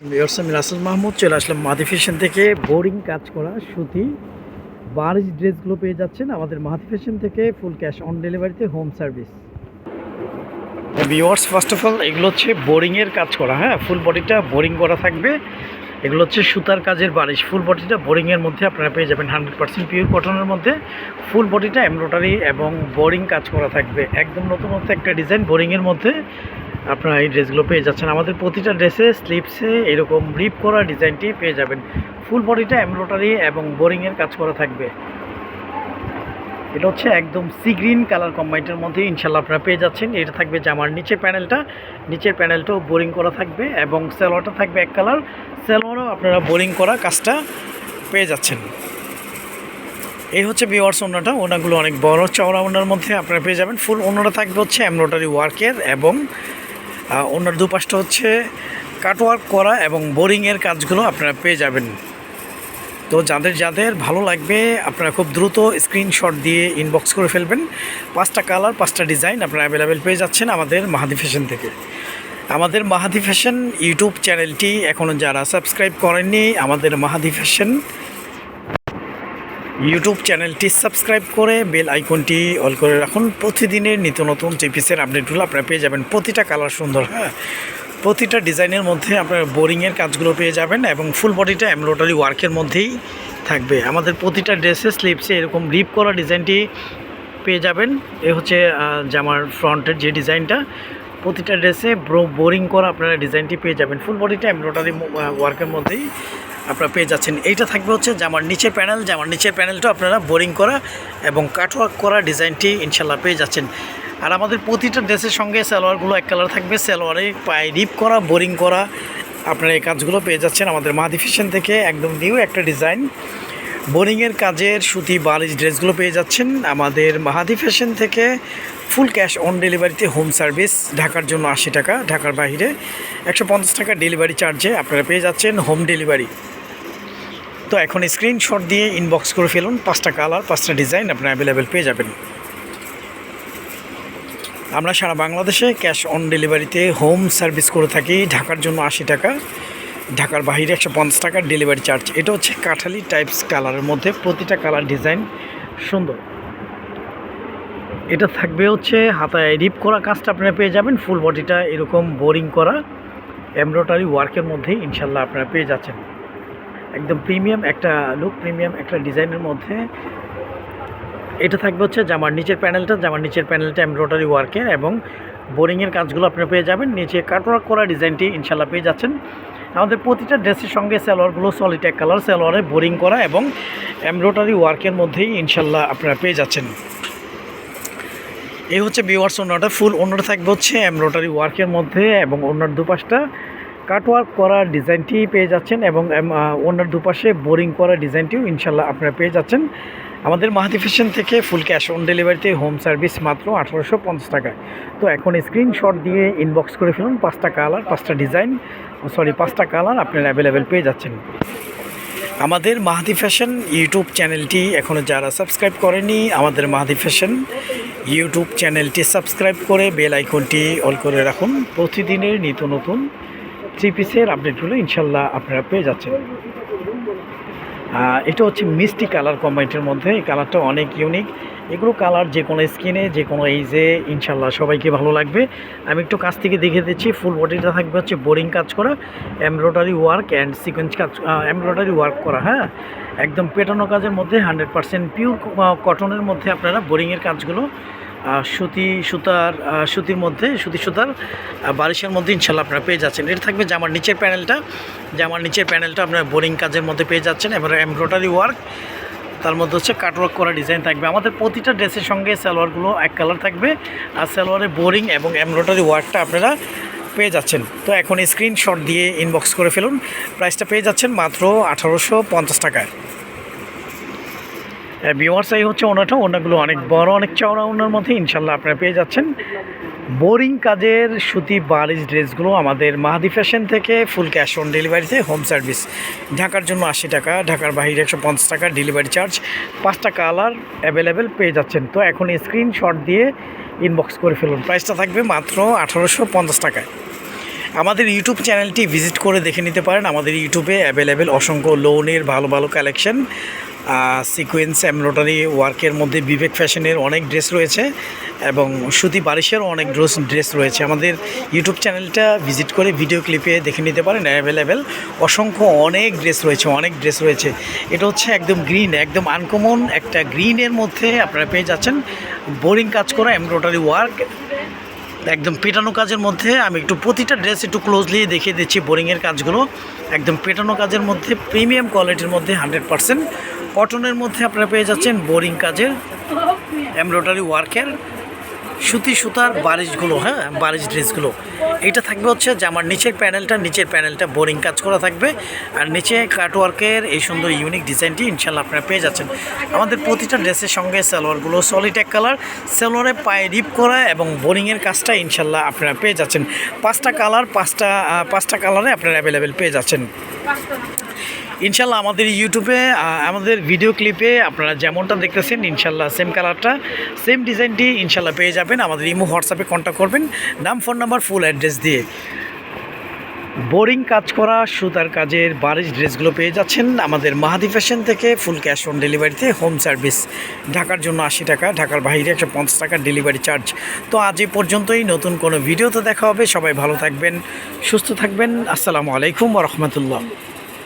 আমি রাসেল মাহমুদ চলে আসলাম মাহাদি ফ্যাশন থেকে। বোরিং কাজ করা, সুতি বারিশ ড্রেসগুলো পেয়ে যাচ্ছেন আমাদের মাহাদি ফ্যাশন থেকে ফুল ক্যাশ অন ডেলিভারিতে home service viewers first of all এগুলো হচ্ছে বোরিংয়ের কাজ করা হ্যাঁ? ফুল বডিটা বোরিং করা থাকবে। এগুলো হচ্ছে সুতার কাজের বারিশ ফুল বডিটা বোরিংয়ের মধ্যে আপনারা পেয়ে যাবেন হান্ড্রেড পার্সেন্ট পিওর কটনের মধ্যে। ফুল বডিটা এমব্রয়ডারি এবং বোরিং কাজ করা থাকবে। একদম নতুনত্ব একটা ডিজাইন বোরিংয়ের মধ্যে। আপনারা এই ড্রেসগুলো পেয়ে যাচ্ছেন। আমাদের প্রতিটা ড্রেসে স্লিপসে এরকম রিপ করা ডিজাইনটি পেয়ে যাবেন। ফুল বডিটা এমব্রয়ডারি এবং বোরিংয়ের কাজ করা থাকবে। এটা হচ্ছে একদম সি গ্রিন কালার কম্বাইন্ডের মধ্যে ইনশাল্লাহ আপনারা পেয়ে যাচ্ছেন। এটা থাকবে জামার নিচের প্যানেলটা। নিচের প্যানেলটাও বোরিং করা থাকবে এবং সেলোয়ারটা থাকবে এক কালার সেলোয়ারও আপনারা বোরিং করা কাজটা পেয়ে যাচ্ছেন। এই হচ্ছে বিওয়ার্স ওনাটা। ওনাগুলো অনেক বড় চওড়া ওনার মধ্যে আপনারা পেয়ে যাবেন। ফুল ওনাটা থাকবে হচ্ছে এমব্রয়ডারি ওয়ার্কের এবং ওনার দুপাশটা হচ্ছে কাটওয়ার্ক করা এবং বোরিংয়ের কাজগুলো আপনারা পেয়ে যাবেন। তো যাদের যাদের ভালো লাগবে, আপনারা খুব দ্রুত স্ক্রিনশট দিয়ে ইনবক্স করে ফেলবেন। পাঁচটা কালার, পাঁচটা ডিজাইন আপনারা অ্যাভেলেবেল পেয়ে যাচ্ছেন আমাদের মাহাদি ফ্যাশন থেকে। আমাদের মাহাদি ফ্যাশন ইউটিউব চ্যানেলটি এখনও যারা সাবস্ক্রাইব করেননি, আমাদের মাহাদি ফ্যাশন ইউটিউব চ্যানেলটি সাবস্ক্রাইব করে বেল আইকনটি অল করে রাখুন। প্রতিদিনের নিত্য নতুন চেপিসের আপডেটগুলো আপনারা পেয়ে যাবেন, প্রতিটা কালার সুন্দর হ্যাঁ? প্রতিটা ডিজাইনের মধ্যে আপনার বোরিংয়ের কাজগুলো পেয়ে যাবেন এবং ফুল বডিটা এমব্রয়ডারি ওয়ার্কের মধ্যেই থাকবে। আমাদের প্রতিটা ড্রেসে স্লিপসে এরকম রিপ করা ডিজাইনটি পেয়ে যাবেন। এ হচ্ছে জামার ফ্রন্টের যে ডিজাইনটা প্রতিটা ড্রেসে ব্রো বোরিং করা আপনারা ডিজাইনটি পেয়ে যাবেন। ফুল বডিটা এমব্রয়ডারি ওয়ার্কের মধ্যেই আপনারা পেয়ে যাচ্ছেন। এইটা থাকবে হচ্ছে জামার নিচের প্যানেল জামার নিচের প্যানেলটা আপনারা বোরিং করা এবং কাটওয়ার্ক করা ডিজাইনটি ইনশাল্লাহ পেয়ে যাচ্ছেন। আর আমাদের প্রতিটা ড্রেসের সঙ্গে সালোয়ারগুলো এক কালার থাকবে। সালোয়ারে পায়ে রিপ করা বোরিং করা, আপনারা এই কাজগুলো পেয়ে যাচ্ছেন আমাদের মাদি ফ্যাশন থেকে, একদম নিউ একটা ডিজাইন বোরিংয়ের কাজের সুতি বালিশ ড্রেসগুলো পেয়ে যাচ্ছেন আমাদের মাহাদি ফ্যাশন থেকে। ফুল ক্যাশ অন ডেলিভারিতে হোম সার্ভিস, ঢাকার জন্য আশি টাকা, ঢাকার বাইরে একশো পঞ্চাশ টাকা ডেলিভারি চার্জে আপনারা পেয়ে যাচ্ছেন হোম ডেলিভারি। তো এখন স্ক্রিনশট দিয়ে ইনবক্স করে ফেলুন, পাঁচটা কালার, পাঁচটা ডিজাইন আপনারা অ্যাভেলেবেল পেয়ে যাবেন। আমরা সারা বাংলাদেশে ক্যাশ অন ডেলিভারিতে হোম সার্ভিস করে থাকি, ঢাকার জন্য আশি টাকা, ঢাকার বাহিরে একশো পঞ্চাশ টাকার ডেলিভারি চার্জ। এটা হচ্ছে কাঠালি টাইপস কালারের মধ্যে প্রতিটা কালার ডিজাইন সুন্দর। এটা থাকবে হচ্ছে হাতায় রিপ করা কাজটা আপনারা পেয়ে যাবেন। ফুল বডিটা এরকম বোরিং করা এমব্রয়ডারি ওয়ার্কের মধ্যেই ইনশাল্লাহ আপনারা পেয়ে যাচ্ছেন। একদম প্রিমিয়াম একটা লুক প্রিমিয়াম একটা ডিজাইনের মধ্যে। এটা থাকবে হচ্ছে জামার নিচের প্যানেলটা জামার নিচের প্যানেলটা এমব্রয়ডারি ওয়ার্কের এবং বোরিংয়ের কাজগুলো আপনারা পেয়ে যাবেন। নিচে কাটওয়ার্ক করা ডিজাইনটি ইনশাল্লাহ পেয়ে যাচ্ছেন। আমাদের প্রতিটা ড্রেসের সঙ্গে সালোয়ারগুলো সলিড এক কালার সালোয়ারে বোরিং করা এবং এমব্রয়ডারি ওয়ার্কের মধ্যেই ইনশাল্লাহ আপনারা পেয়ে যাচ্ছেন। এই হচ্ছে বিওয়ার্স ওনারটা ফুল ওনারটা থাকবে হচ্ছে এমব্রয়ডারি ওয়ার্কের মধ্যে এবং ওনার দুপাশটা কাটওয়ার্ক করা ডিজাইনটি পেয়ে যাচ্ছেন এবং ওনার দুপাশে বোরিং করা ডিজাইনটিও ইনশাল্লাহ আপনারা পেয়ে যাচ্ছেন। আমাদের মাহাদি ফ্যাশন থেকে ফুল ক্যাশ অন ডেলিভারিতে হোম সার্ভিস মাত্র আঠারোশো পঞ্চাশ টাকায় তো এখন স্ক্রিনশট দিয়ে ইনবক্স করে ফেলুন, পাঁচটা কালার পাঁচটা ডিজাইন সরি পাঁচটা কালার আপনারা অ্যাভেলেবেল পেয়ে যাচ্ছেন। আমাদের মাহাদি ফ্যাশন ইউটিউব চ্যানেলটি এখনও যারা সাবস্ক্রাইব করেনি, আমাদের মাহাদি ফ্যাশন ইউটিউব চ্যানেলটি সাবস্ক্রাইব করে বেল আইকনটি অল করে রাখুন। প্রতিদিনের নিত্য নতুন থ্রি পিসের আপডেটগুলো ইনশাল্লাহ আপনারা পেয়ে যাচ্ছেন। এটা হচ্ছে মিষ্টি কালার কম্বাইন্ডের মধ্যে। এই কালারটা অনেক ইউনিক এগুলো কালার যে কোনো স্কিনে যে কোনো এইজে ইনশাল্লাহ সবাইকে ভালো লাগবে। আমি একটু কাছ থেকে দেখে দিচ্ছি ফুল বডিটা থাকবে হচ্ছে বোরিং কাজ করা এমব্রয়ডারি ওয়ার্ক অ্যান্ড সিকোয়েন্স কাজ এমব্রয়ডারি ওয়ার্ক করা হ্যাঁ? একদম পেটানো কাজের মধ্যে হান্ড্রেড পার্সেন্ট পিওর কটনের মধ্যে আপনারা বোরিংয়ের কাজগুলো সুতি সুতার সুতির মধ্যে সুতি সুতার আহ, বারিশের মধ্যে ইনশাল্লাহ আপনারা পেয়ে যাচ্ছেন। এটা থাকবে জামার নিচের প্যানেলটা। জামার নিচের প্যানেলটা আপনারা বোরিং কাজের মধ্যে পেয়ে যাচ্ছেন এবার এমব্রয়ডারি ওয়ার্ক। তার মধ্যে হচ্ছে কাটওয়ার্ক করা ডিজাইন থাকবে। আমাদের প্রতিটা ড্রেসের সঙ্গে সালোয়ারগুলো এক কালার থাকবে। আর সালোয়ারে বোরিং এবং এমব্রয়ডারি ওয়ার্কটা আপনারা পেয়ে যাচ্ছেন। তো এখন স্ক্রিনশট দিয়ে ইনবক্স করে ফেলুন। প্রাইসটা পেয়ে যাচ্ছেন মাত্র আঠারোশো পঞ্চাশ টাকায়। বিওয়ার্স এই হচ্ছে ওনাটা। ওনাগুলো অনেক বড়, অনেক চওড়া ওনার মধ্যে ইনশাল্লাহ আপনারা পেয়ে যাচ্ছেন। বোরিং কাজের সুতি বারিশ ড্রেসগুলো আমাদের মাহাদি ফ্যাশন থেকে ফুল ক্যাশ অন ডেলিভারিতে হোম সার্ভিস। ঢাকার জন্য আশি টাকা, ঢাকার বাইরে একশো পঞ্চাশ টাকা, ডেলিভারি চার্জ। পাঁচটা কালার অ্যাভেলেবেল পেয়ে যাচ্ছেন। তো এখন স্ক্রিনশট দিয়ে ইনবক্স করে ফেলুন। প্রাইসটা থাকবে মাত্র আঠারোশো পঞ্চাশ টাকায়। আমাদের ইউটিউব চ্যানেলটি ভিজিট করে দেখে নিতে পারেন। আমাদের ইউটিউবে অ্যাভেলেবেল অসংখ্য লোনের ভালো ভালো কালেকশন সিকোয়েন্স এমব্রয়ডারি ওয়ার্কের মধ্যে বিবেক ফ্যাশনের অনেক ড্রেস রয়েছে এবং সুতি বারিশেরও অনেক ড্রেস ড্রেস রয়েছে। আমাদের ইউটিউব চ্যানেলটা ভিজিট করে ভিডিও ক্লিপে দেখে নিতে পারেন অ্যাভেলেবেল অসংখ্য অনেক ড্রেস রয়েছে, অনেক ড্রেস রয়েছে। এটা হচ্ছে একদম গ্রিন একদম আনকমন একটা গ্রিনের মধ্যে আপনারা পেয়ে যাচ্ছেন। বোরিং কাজ করা এমব্রয়ডারি ওয়ার্ক একদম পেটানো কাজের মধ্যে আমি একটু প্রতিটা ড্রেস একটু ক্লোজলি দেখিয়ে দিচ্ছি বোরিংয়ের কাজগুলো। একদম পেটানো কাজের মধ্যে প্রিমিয়াম কোয়ালিটির মধ্যে হান্ড্রেড পারসেন্ট কটনের মধ্যে আপনারা পেয়ে যাচ্ছেন বোরিং কাজের এমব্রয়ডারি ওয়ার্কের সুতি সুতার বারিশগুলো হ্যাঁ বারিশ ড্রেসগুলো। এটা থাকবে হচ্ছে যে আমার নিচের প্যানেলটা নিচের প্যানেলটা বোরিং কাজ করা থাকবে। আর নিচে কাটওয়ার্কের এই সুন্দর ইউনিক ডিজাইনটি ইনশাল্লাহ আপনারা পেয়ে যাচ্ছেন। আমাদের প্রতিটা ড্রেসের সঙ্গে সালোয়ারগুলো সলিড এক কালার সালোয়ারে পায়ে রিপ করা এবং বোরিংয়ের কাজটা ইনশাল্লাহ আপনারা পেয়ে যাচ্ছেন। পাঁচটা কালার পাঁচটা পাঁচটা কালারে আপনারা অ্যাভেলেবেল পেয়ে যাচ্ছেন। ইনশাল্লাহ আমাদের ইউটিউবে আমাদের ভিডিও ক্লিপে আপনারা যেমনটা দেখতেছেন, ইনশাল্লাহ সেম কালারটা সেম ডিজাইনটি ইনশাল্লাহ পেয়ে যাবেন। আমাদের ইমো হোয়াটসঅ্যাপে কন্ট্যাক্ট করবেন। নাম ফোন নাম্বার ফুল অ্যাড্রেস দিয়ে। বোরিং কাজ করা, সুতার কাজের বাড়ির ড্রেসগুলো পেয়ে যাচ্ছেন। আমাদের মাহাদি ফ্যাশন থেকে ফুল ক্যাশ অন ডেলিভারিতে হোম সার্ভিস ঢাকার জন্য আশি টাকা, ঢাকার বাইরে একশো পঞ্চাশ টাকার ডেলিভারি চার্জ তো আজ এ পর্যন্তই, নতুন কোনো ভিডিওতে দেখা হবে। সবাই ভালো থাকবেন, সুস্থ থাকবেন। আসসালামু আলাইকুম রহমতুল্লাহ।